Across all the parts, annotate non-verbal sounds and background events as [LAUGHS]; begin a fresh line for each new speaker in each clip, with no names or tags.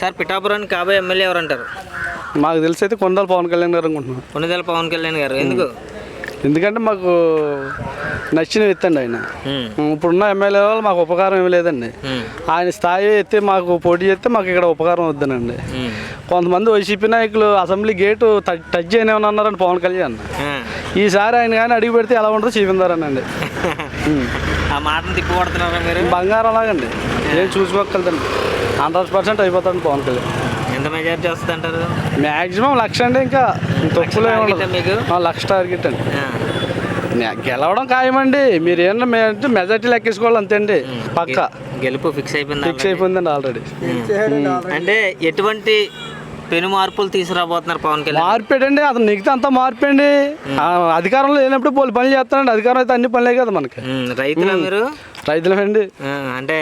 Sir పిఠాపురానికి కాబోయే MLA ఎవరు అంటారు
మాకు తెలిసి అయితే కొండలు పవన్ కళ్యాణ్ గారు అనుకుంటున్నాం
కొన్నిదల పవన్ కళ్యాణ్ గారు. ఎందుకు?
ఎందుకంటే మాకు నచ్చిన అండి ఆయన.
ఉమ్,
ఇప్పుడున్న ఎమ్మెల్యే వాళ్ళు మాకు ఉపకారం ఏమి లేదండి. ఆయన స్థాయి ఎత్తే మాకు పోటీ చేస్తే మాకు ఇక్కడ ఉపకారం వద్దనండి.
ఉమ్.
కొంతమంది వైసీపీ నాయకులు అసెంబ్లీ గేటు టచ్ టచ్ చేయనేమని అన్నారని పవన్ కళ్యాణ్.
ఆ.
ఈసారి ఆయన కానీ అడిగి పెడితే ఎలా ఉంటుందో చూపించారనండి. [LAUGHS]
ఆ మాటను తిప్పి కొడుతున్నారా మీరు?
బంగారం లాగండి. ఏం చూసుకోగలుగుతండి హండ్రెడ్ పర్సెంట్ అయిపోతాడు పవన్ కళ్యాణ్.
ఎంత మెజారిటీ వస్తుంది అంటారు?
మ్యాక్సిమం లక్ష అండి ఇంకా. తక్కువలో
మీకు?
లక్ష టార్గెట్ అండి. గెలవడం ఖాయమండి. మీరు ఏంటంటే మేము మెజార్టీ లెక్కేసుకోవాలి అంతే అండి పక్క.
గెలుపు ఫిక్స్ అయిపోయింది
ఫిక్స్ అయిపోయిందండి ఆల్రెడీ
అంటే ఎటువంటి పెను మార్పులు తీసుకురాబోతున్నారు పవన్ కళ్యాణ్?
మార్పేటండి అతను నెగితే అంతా మార్పండి. అధికారంలో లేనప్పుడు పోలి పనులు చేస్తానండి అధికారం అయితే అన్ని పనులే కదా మనకి.
రైతులా మీరు?
రైతులమండి
ఆ, అంటే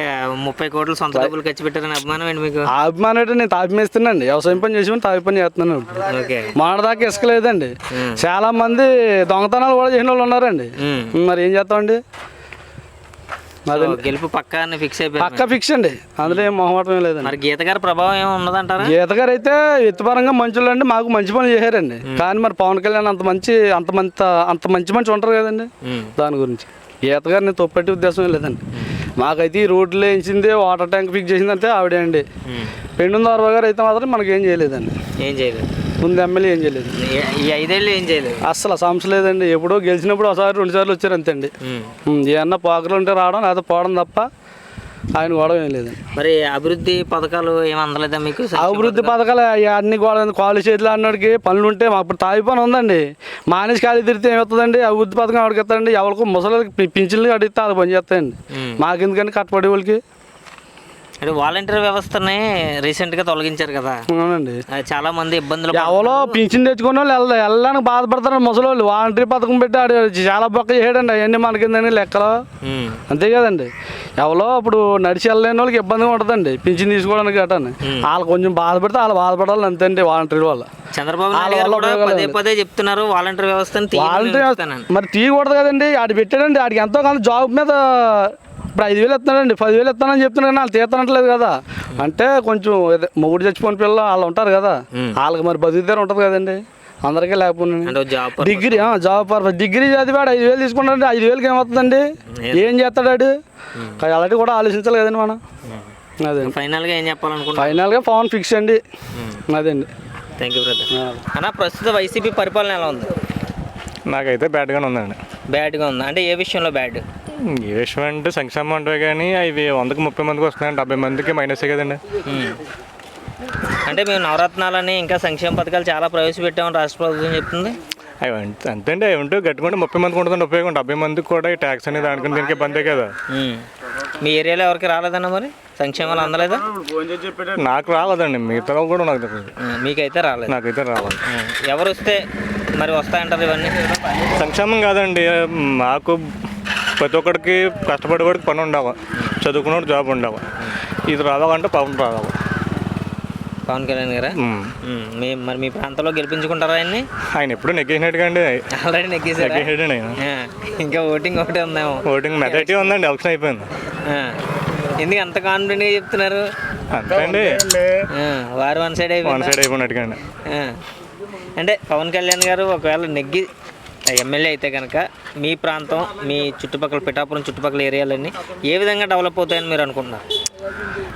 ముప్పై కోట్లు సొంత డబ్బులు ఖర్చు పెట్టారని అభిమానం ఏంటి మీకు?
ఆ అభిమానం అంటే నేను తాపిమేస్తున్నాండి వ్యవసాయం పని చేసి తాపి పని చేస్తున్నాను.
ఓకే.
మాడదాకా ఇసుక లేదండి చాలా మంది దొంగతనాలు కూడా చేసిన వాళ్ళు ఉన్నారండి. మరి ఏం చేస్తామండి?
గెలుపు పక్కా ఫిక్స్ అయిపోయింది
పక్క ఫిక్స్ అండి. అందులో ఏం మొహమాటం ఏం లేదండి.
మరి గీత గారి ప్రభావం ఏమి ఉన్నదంటారా
గీత గారు అయితే ఎత్తుపరంగా మంచులు అండి మాకు మంచి పనులు చేశారండి. కానీ మరి పవన్ కళ్యాణ్ అంత మంచి అంత మంచి అంత మంచి మంచి ఉంటారు కదండి దాని గురించి. గీత గారిని తొప్పట్టి ఉద్దేశం లేదండి. మాకైతే ఈ రోడ్లు వేయించింది వాటర్ ట్యాంక్ ఫిక్స్ చేసింది అంటే ఆవిడే అండి.
ఉమ్.
పెండుందారు గారు అయితే మాత్రం మనకి ఏం చేయలేదండి.
ఏం చేయలేదు.
ముందు ఎమ్మెల్యే ఏం చేయలేదు.
ఈ- ఐదేళ్ళు ఏం చేయలేదు.
అస్సలు సమస్య లేదండి. ఎప్పుడో గెలిచినప్పుడు ఒకసారి రెండు సార్లు వచ్చారు అంతే అండి. ఏమన్నా పోకలు ఉంటే రావడం లేదా పోవడం తప్ప ఆయన గొడవ ఏం లేదండి.
మరి అభివృద్ధి పథకాలు ఏమి అందలేదా మీకు?
అభివృద్ధి పథకాలు అన్ని గోడ కాలు చేతులు అన్నోడికి పనులు ఉంటే మాకు ఇప్పుడు తాగి పని ఉందండి. మానేసి ఖాళీ తిరిగితే ఏమవుతుందండి? అభివృద్ధి పథకం ఎవరికి ఇస్తారండి ఎవరికి ముసలికి పింఛన్లు అడిగితే అది పని చేస్తాయండి.
ఉమ్.
మాకెందుకని కట్టబడి వాళ్ళకి?
అంటే వాలంటీర్ వ్యవస్థని రీసెంట్గా తొలగించారు కదా.
అవునండి.
చాలా మంది ఇబ్బందులు
ఎవరో పింఛన్ తెచ్చుకున్న వాళ్ళు వెళ్ళ వెళ్ళడానికి బాధపడతారు ముసలి వాళ్ళు వాలంటరీ పథకం పెట్టి ఆడు చాలా బొక్క చేయడండి. అవన్నీ మనకిందని లెక్కలో. అంతే కదండి. ఎవరో ఇప్పుడు నడిచి వెళ్ళలేని వాళ్ళకి ఇబ్బందిగా ఉంటుందండి. పింఛన్ తీసుకోవడానికి గట్టాని వాళ్ళు కొంచెం బాధపడితే వాళ్ళు బాధపడాలి అంతే అండి వాలంటీర్ వల్ల
చంద్రబాబు పదే పదే చెప్తున్నారు వాలంటీర్ వ్యవస్థని
వాలంటీర్
తీయాలని
మరి తీయకూడదు కదండి. ఆడు పెట్టాడండి. ఆడికి ఎంతో కొంత జాబ్ మీద ఇప్పుడు ఐదు వేలు ఇస్తున్నాడండి. పదివేలు ఇస్తానని చెప్తున్నాడు కానీ వాళ్ళు తీర్తనట్లేదు కదా. అంటే కొంచెం మొగుడు చచ్చిపోయిన పిల్లలు వాళ్ళు ఉంటారు కదా. వాళ్ళకి మరి బతుకుతారు ఉంటుంది కదండి. అందరికీ లేకపోయినా. డిగ్రీ ఆ, జాబ్ పర్పస్. డిగ్రీ చదివాడు ఐదు వేలు తీసుకుంటాడు ఐదు వేలకి ఏమవుతుందండి ఏం? చేస్తాడు ఆడు అలాంటివి కూడా ఆలోచించాలి కదండి మనం. అదే.
ఫైనల్గా ఏం చెప్పాలనుకుంటున్నారు
ఫైనల్గా పవన్ ఫిక్స్ అండి. అదండి
థ్యాంక్ యూ బ్రదర్. అన్న ప్రస్తుత వైసీపీ పరిపాలన ఎలా ఉంది?
నాకైతే బ్యాడ్గానే ఉందండి.
బ్యాడ్గా ఉంది? అంటే ఏ విషయంలో బ్యాడ్?
ఏ విషయం అంటే సంక్షేమం అంటే కానీ అవి వందకి ముప్పై మందికి వస్తున్నాయండి. డెబ్బై మందికి మైనసే కదండి.
అంటే మేము నవరత్నాలని ఇంకా సంక్షేమ పథకాలు చాలా ప్రవేశపెట్టామని రాష్ట్ర ప్రభుత్వం చెప్తుంది.
అవి అంతే- అండి అవి ఉంటే గట్టుకుంటే ముప్పై మందికి ఉంటుందండి ఉపయోగం. డెబ్బై మందికి కూడా ఈ ట్యాక్స్ అనేది దానికి దీనికి ఇబ్బందే కదా.
మీ ఏరియాలో ఎవరికి రాలేదన్న మరి? సంక్షేమాలు అందలేదా?
నాకు రాలేదండి. మిగతా కూడా నాకు
మీకైతే రాలేదు.
నాకైతే రాలేదు.
ఎవరు వస్తే మరి వస్తాయంటారు ఇవన్నీ?
సంక్షేమం కాదండి. మాకు ప్రతి ఒక్కడికి కష్టపడేవాడికి పని ఉండాలి చదువుకున్నవాడు జాబ్ ఉండాలి ఇది రావాలంటే పవన్ రావాలి.
పవన్ కళ్యాణ్ గారా? మీ మరి మీ ప్రాంతంలో గెలిపించుకుంటారా ఆయన్ని?
ఆయన ఎప్పుడు నెగ్గేసినట్టుగా అండి.
ఆల్రెడీ
నెగ్గేసాడండి ఆయన.
ఇంకా ఓటింగ్ ఒకటే ఉందేమో.
ఓటింగ్ మెజారిటీ ఉందండి ఎలక్షన్ అయిపోయింది.
ఎందుకు అంత కాన్ఫిడెంట్గా చెప్తున్నారు?
అండి.
వారు వన్ సైడ్
వన్
అయిపోయిందా
సైడ్ అయిపోయినట్టుగా.
అంటే పవన్ కళ్యాణ్ గారు ఒకవేళ నెగ్గి ఎమ్మెల్యే అయితే కనుక మీ ప్రాంతం మీ చుట్టుపక్కల పిఠాపురం చుట్టుపక్కల ఏరియాలన్నీ ఏ విధంగా డెవలప్ అవుతాయని మీరు అనుకుంటున్నారు?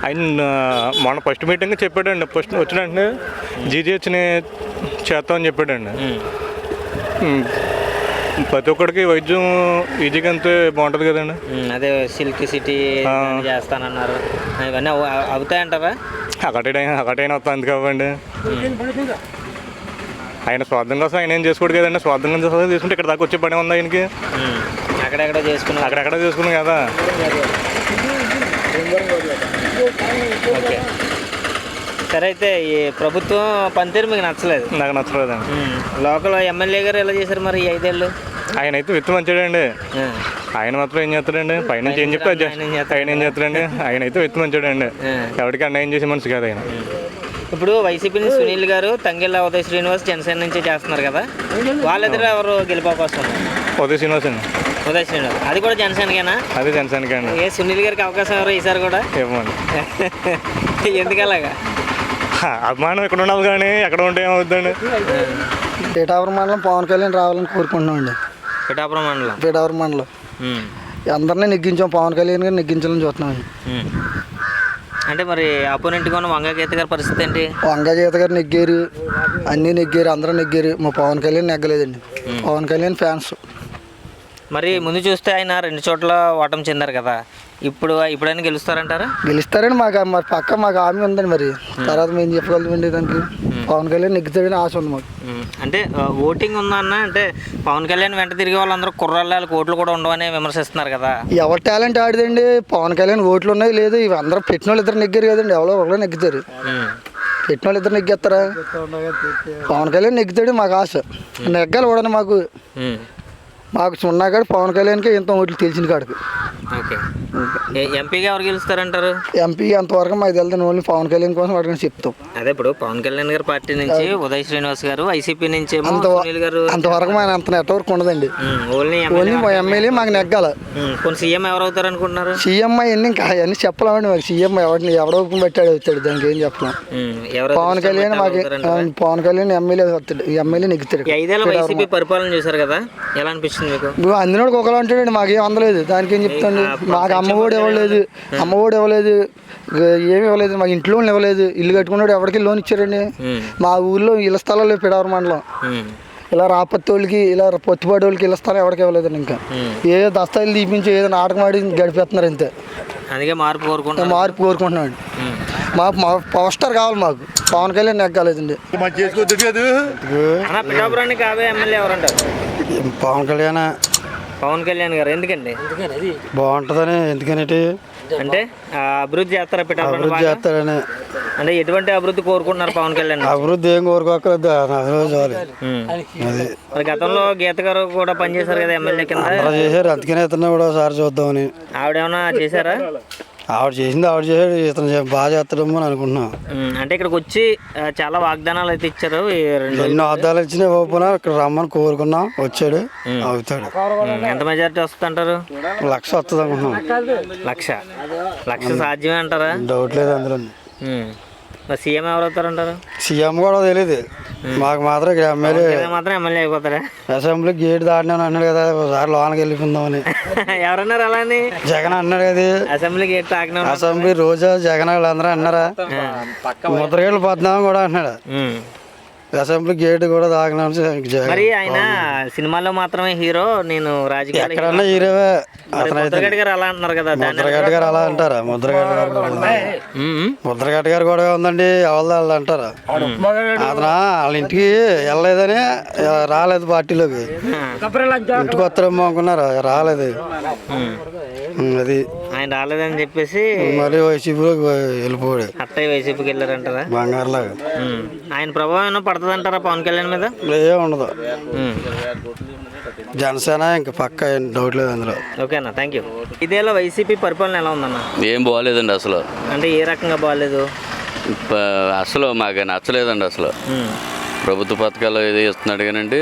ఆయన ఆ, మొన్న ఫస్ట్ మీటింగ్ చెప్పాడండి. ఫస్ట్ వచ్చిన వెంటనే జీజీహెచ్ని చేస్తామని చెప్పాడండి. ప్రతి ఒక్కడికి వైద్యం ఈజీగా అంతే బాగుంటుంది కదండి.
అదే సిల్క్ సిటీ చేస్తానన్నారు. ఇవన్నీ అవు- అవు- అవుతాయంటారా
అకటైనా అకటైనా వస్తా అందుకు అవ్వండి ఆయన స్వార్థం కోసం ఆయన ఏం చేసుకోడు కదండి. స్వార్థం కోసం తీసుకుంటే ఇక్కడ దాకా వచ్చే పని ఉంది ఆయనకి.
అక్కడెక్కడో చేసుకున్నారు
అక్కడెక్కడ చేసుకున్నాం కదా?
ఓకే. సరే అయితే ఈ ప్రభుత్వం పనితీరు మీకు నచ్చలేదు?
నాకు నచ్చలేదండి.
ఉమ్. లోకల్ ఎమ్మెల్యే గారు ఎలా చేశారు మరి ఈ ఐదేళ్ళు?
ఆయన అయితే విత్తు మంచాడండి. ఆయన మాత్రం ఏం చేస్తాడండి? పైనుంచి ఏం చెప్తే
ఆయన ఏం
చేస్తాడండి? ఆయన అయితే విత్తు మంచాడండి. ఎవరికి అన్యాయం చేసే మనిషి కాదు ఆయన.
ఇప్పుడు వైసీపీ నుంచి సునీల్ గారు తంగెళ్ళ ఉదయ్ శ్రీనివాస్ జనసేన నుంచి చేస్తున్నారు కదా. వాళ్ళిద్దరు ఎవరు గెలిపే అవకాశం ఉంది?
ఉదయ శ్రీనివాస్ అండి.
ఉదయ్ శ్రీనివాస్. అది కూడా జనసేనకేనా?
అదే జనసేనకి అండి.
ఏ సునీల్ గారికి అవకాశం ఎవరు ఈసారి కూడా?
ఇవ్వండి [LAUGHS]
ఎందుకు అలాగా
అభిమానం ఇక్కడ ఉండాలి కానీ ఎక్కడ ఉంటే ఏమవుద్దండి?
పీఠాపురం మండలం పవన్ కళ్యాణ్ రావాలని కోరుకుంటున్నామండి
పిఠాపురం మండలం.
పీఠాపురం మండలం. అందరినీ నెగ్గించాం పవన్ కళ్యాణ్ గారిని నెగ్గించాలని చూస్తున్నామండి.
అంటే మరి అపోనెంట్గా ఉన్న వంగగీత గారి పరిస్థితి ఏంటి?
వంగజీత గారు నెగ్గారు అన్నీ నెగ్గారు అందరూ నెగ్గారు. మా పవన్ కళ్యాణ్ నెగ్గలేదండి. పవన్ కళ్యాణ్ ఫ్యాన్స్
మరి ముందు చూస్తే ఆయన రెండు చోట్ల ఓటమి చెందారు కదా. ఇప్పుడు ఇప్పుడైనా గెలుస్తారంటారా?
గెలుస్తారని మాకు మరి పక్క మాకు హామీ ఉందండి మరి. తర్వాత మేము చెప్పగలమండి దానికి. పవన్ కళ్యాణ్ నెగ్గుతాడని ఆశ ఉంది మాకు.
అంటే ఓటింగ్ ఉందన్న అంటే పవన్ కళ్యాణ్ వెంట తిరిగే వాళ్ళందరూ కుర్రాళ్ళు ఓట్లు కూడా ఉండవని విమర్శిస్తున్నారు కదా.
ఎవరి టాలెంట్ ఆడిదండి? పవన్ కళ్యాణ్ ఓట్లు ఉన్నాయి లేదు. ఇవి అందరూ పెట్టిన వాళ్ళు ఇద్దరు నెగ్గారు కదండి. ఎవరో ఒకరు నెగ్గుతారు. పెట్టిన వాళ్ళు ఇద్దరు నెగ్గేస్తారా? పవన్ కళ్యాణ్ నెగ్గుతాడు మాకు ఆశ. నెగ్గాలి కూడా మాకు. మాకు సున్నా కాడు పవన్ కళ్యాణ్కి ఇంత ఓట్లు తెలిసిన కాడికి.
ఓకే. ఎంపీగా ఎవరు గెలుస్తారంటారు?
ఎంపీ అంతవరకు మాకు తెలియదు ఓన్లీ పవన్ కళ్యాణ్ కోసం అడగని చెప్తాం.
అదే ఇప్పుడు పవన్ కళ్యాణ్ గారి పార్టీ నుంచి ఉదయ్ శ్రీనివాస్ గారు వైసీపీ నుంచి గారు
అంతవరకు మన అంత నెట్వర్క్ ఉండదండి.
ఓన్లీ
ఓన్లీ మా ఎమ్మెల్యే మాకు నెగ్గాల.
కొన్ని సీఎం ఎవరు అవుతారు అనుకుంటున్నారు
సీఎం ఎన్ని ఇంకా అవన్నీ చెప్పలేమండి మాకు సీఎం ఎవరిని ఎవడో పెట్టాడు వచ్చాడు దానికి ఏం చెప్పలేం.
ఎవరు
పవన్ కళ్యాణ్ మాకు పవన్ కళ్యాణ్ ఎమ్మెల్యే వస్తాడు. ఎమ్మెల్యే నెగ్గుతాడు.
ఐదేళ్ళ వైసీపీ పరిపాలన చూశారు కదా? ఎలా అనిపిస్తుంది మీకు
నువ్వు అందినోడికి ఒకలా ఉంటాడండి మాకేం అందలేదు. దానికి ఏం చెప్తాండి మాకు అమ్మఒడి ఇవ్వలేదు. అమ్మఒడి ఇవ్వలేదు. ఏమి ఇవ్వలేదు. మాకు ఇంట్లో ఇవ్వలేదు. ఇల్లు కట్టుకున్నాడు ఎవరికి లోన్ ఇచ్చారండి మా ఊర్లో ఇళ్ళ స్థలాలు పిడవరం మండలం. ఇలా రాపత్తి వాళ్ళకి ఇలా పొత్తుపాటి వాళ్ళకి ఇళ్ళ స్థలం ఎవరికి ఇవ్వలేదండి ఇంకా. ఏ దస్తాయిలు తీపించి ఏదో నాటకం ఆడి గడిపేస్తున్నారు అంతే.
అందుకే మార్పు కోరుకుంటున్నారు
మార్పు కోరుకుంటున్నాడు మా పవర్ స్టార్ కావాలి మాకు. పవన్ కళ్యాణ్ నెగ్గాలేదండి
అన్న పిఠాపురానికి ఎమ్మెల్యే ఎవరంటారు?
పవన్ కళ్యాణ్.
పవన్ కళ్యాణ్ గారు ఎందుకండి?
బాగుంటుందని ఎందుకనేటి?
అంటే అభివృద్ధి చేస్తారా పిఠాపురం
అభివృద్ధి
బాగా?
చేస్తారని.
అంటే ఎటువంటి అభివృద్ధి కోరుకుంటున్నారు పవన్ కళ్యాణ్?
అభివృద్ధి ఏం కోరుకోకలేదు చాలు.
ఉమ్.
అది
మరి గతంలో గీత గారు కూడా పనిచేశారు కదా ఎమ్మెల్యే కింద?
అలా చేశారు అందుకనే ఇతను కూడా ఒకసారి చూద్దామని.
ఆవిడేమన్నా చేశారా?
ఆవిడ చేసింది ఆవిడ చేశాడు ఇతను బాగా చేస్తాడేమో అని అనుకుంటున్నాం.
అంటే ఇక్కడికి వచ్చి చాలా వాగ్దానాలు అయితే ఇచ్చారు
ఎన్నో అద్దాలు ఇచ్చినా ఇవ్వకపోయినా ఇక్కడ రమ్మని కోరుకున్నాం వచ్చాడు అవుతాడు
ఎంత మెజారిటీ వస్తుందంటారు
లక్ష వస్తుంది అనుకుంటున్నాం.
లక్ష. లక్ష సాధ్యమే అంటారా?
డౌట్ లేదు అందులో.
మరి సీఎం ఎవరు అవుతారంటారు?
సీఎం కూడా తెలియదు మాకు మాత్రం ఇక్కడ ఎమ్మెల్యే
మాత్రం ఎమ్మెల్యే అయిపోతారా?
అసెంబ్లీ గేట్ దాటినాను అన్నాడు కదా ఒకసారి లోనకి వెళ్ళిపోందామని. [LAUGHS]
ఎవరన్నారు అలా అని
జగన్ అన్నాడు కదా.
అసెంబ్లీకి ఎట్లా ఆగిన
అసెంబ్లీ రోజా జగన్ వాళ్ళు అందరూ అన్నారా ముద్రగేళ్ళు పద్నాలుగు కూడా అన్నాడు. అసెంబ్లీ గేట్ కూడా జగన్
మరి ఆయన సినిమాలో మాత్రమే హీరో నేను రాజకీయాలు
ఎక్కడన్నా హీరోవే
గారు అలా కదా
గారు అలా అంటారా? ముద్రగడ్డ గారు గారు కూడా ఉందండి ఎవరిది వాళ్ళు అంటారా. అతను వాళ్ళ ఇంటికి వెళ్ళలేదని రాలేదు పార్టీలోకి. ఇంటికి వస్తారేమో అనుకున్నారు? రాలేదు. అది.
ఆయన రాలేదని చెప్పేసి
మళ్ళీ వైసీపీలోకి వెళ్ళిపోయాడు.
అత్తయ్య వైసీపీకి వెళ్ళారంటారా?
బంగారులాగా.
ఆయన ప్రభావం ఏమైనా పడుతుంది అంటారా పవన్ కళ్యాణ్ మీద?
ఏం ఉండదు. జనసేన ఇంకా పక్క ఏం డౌట్ లేదు అందులో.
ఓకే అన్న థ్యాంక్ యూ ఇదేలో వైసీపీ పరిపాలన ఎలా ఉందన్న?
ఏం బాగోలేదండి అసలు.
అంటే ఏ రకంగా బాగాలేదు
ప- అసలు మాకు నచ్చలేదండి అసలు.
ఉమ్.
ప్రభుత్వ పథకాలు ఏది ఇస్తున్నాడు కానండి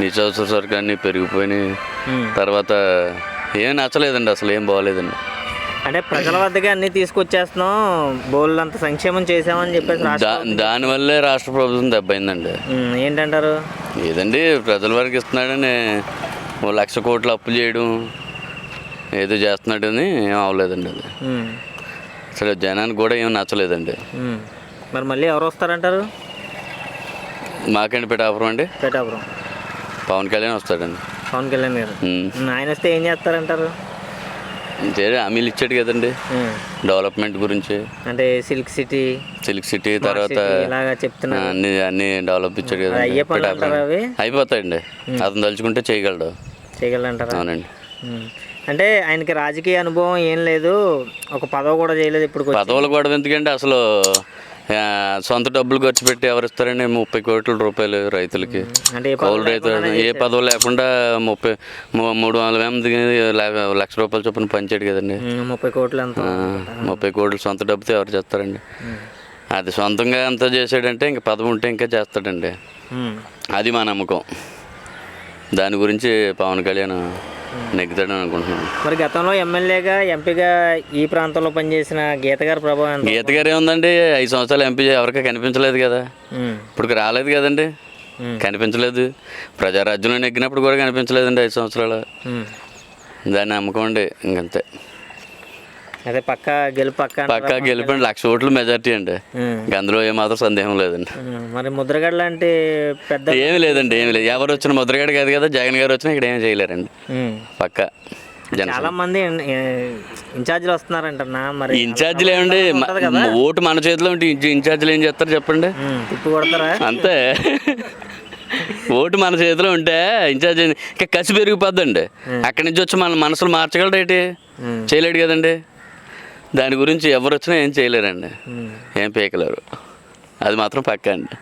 నిత్యావసర సరుకు అన్నీ పెరిగిపోయినాయి.
ఉమ్.
తర్వాత ఏం నచ్చలేదండి అసలు ఏం బాగోలేదండి
అంటే ప్రజల వద్దకే అన్ని తీసుకొచ్చేస్తున్నాం. బోల్ అంత సంక్షేమం చేసామని చెప్పేసి
దానివల్లే రాష్ట్ర ప్రభుత్వం దెబ్బైందండి.
ఏంటంటారు?
ఏదండి ప్రజల వరకు ఇస్తున్నాడని ఓ లక్ష కోట్లు అప్పు చేయడం ఏదో చేస్తున్నాడని ఏం అవ్వలేదండి అది. అసలు జనానికి కూడా ఏం నచ్చలేదండి.
మరి మళ్ళీ ఎవరు వస్తారంటారు?
మాకండి పిఠాపురం అండి.
పేటాపురం
పవన్ కళ్యాణ్ వస్తాడండి.
పవన్ కళ్యాణ్ గారు. ఆయన వస్తే ఏం చేస్తారంటారు?
హామీలు ఇచ్చాడు కదండి. డెవలప్మెంట్ గురించి.
అంటే సిల్క్ సిటీ
సిల్క్ సిటీ తర్వాత అన్ని అన్ని డెవలప్ ఇచ్చాడు
అవి?
అయిపోతాయండి. అతను తలుచుకుంటే చేయగలడు.
చేయగలంటారా
అవునండి.
అంటే ఆయనకి రాజకీయ అనుభవం ఏం లేదు ఒక పదవి కూడా చేయలేదు ఇప్పుడు
పదవులు కూడా ఎందుకంటే అసలు? సొంత డబ్బులు ఖర్చు పెట్టి ఎవరు ఇస్తారండి? ముప్పై కోట్ల రూపాయలు రైతులకి.
ఏ
కౌలు రైతు ఏ పదవి లేకుండా ముప్పై మూడు వందల మందికి లే- లక్ష రూపాయల చొప్పున పంచాడు కదండి.
ముప్పై కోట్లు
ముప్పై కోట్లు సొంత డబ్బుతో ఎవరు చేస్తారండి? అది సొంతంగా ఎంత చేశాడంటే ఇంకా పదవి ఉంటే ఇంకా చేస్తాడండి. అది మా నమ్మకం. దాని గురించి పవన్ కళ్యాణ్ నెగ్గుతాడని అనుకుంటున్నాను.
మరి గతంలో ఎమ్మెల్యేగా ఎంపీగా ఈ ప్రాంతంలో పనిచేసిన గీత గారి ప్రభావం
గీత గారు ఏముందండి? ఐదు సంవత్సరాలు ఎంపీ ఎవరికి కనిపించలేదు కదా. ఇప్పుడు రాలేదు కదండి. కనిపించలేదు. ప్రజారాజ్యంలో నెగ్గినప్పుడు కూడా కనిపించలేదండి ఐదు సంవత్సరాలు. దాన్ని నమ్మకం ఇంకంతే.
అదే పక్క గెలుపు పక్క?
పక్కా గెలిపండి లక్ష ఓట్లు మెజార్టీ అండి. అందులో ఏమాత్రం సందేహం లేదండి.
మరి ముద్రగడ లాంటి పెద్ద
ఏమి లేదండి ఏమి లేదు. ఎవరు వచ్చిన ముద్రగడ కాదు కదా జగన్ గారు వచ్చినా ఇక్కడ ఏం చేయలేరండి. పక్క.
చాలా మంది ఇన్- ఇన్- ఇన్ఛార్జీలు వస్తున్నారంటన్నా మరి
ఇన్ఛార్జీలు ఏమండి ఓటు మన చేతిలో ఉంటే ఇన్- ఇన్ఛార్జీలు ఏం చేస్తారు చెప్పండి?
తిప్పి కొడతారా?
అంతే. ఓటు మన చేతిలో ఉంటే ఇన్ఛార్జ్ ఇంకా కసి పెరిగిపోద్దండి. అక్కడి నుంచి వచ్చి మన మనసులు మార్చగలడు ఏంటి చేయలేడు కదండి. దాని గురించి ఎవరు వచ్చినా ఏం చేయలేరండి. ఏం పీకలేరు. అది మాత్రం పక్కా అండి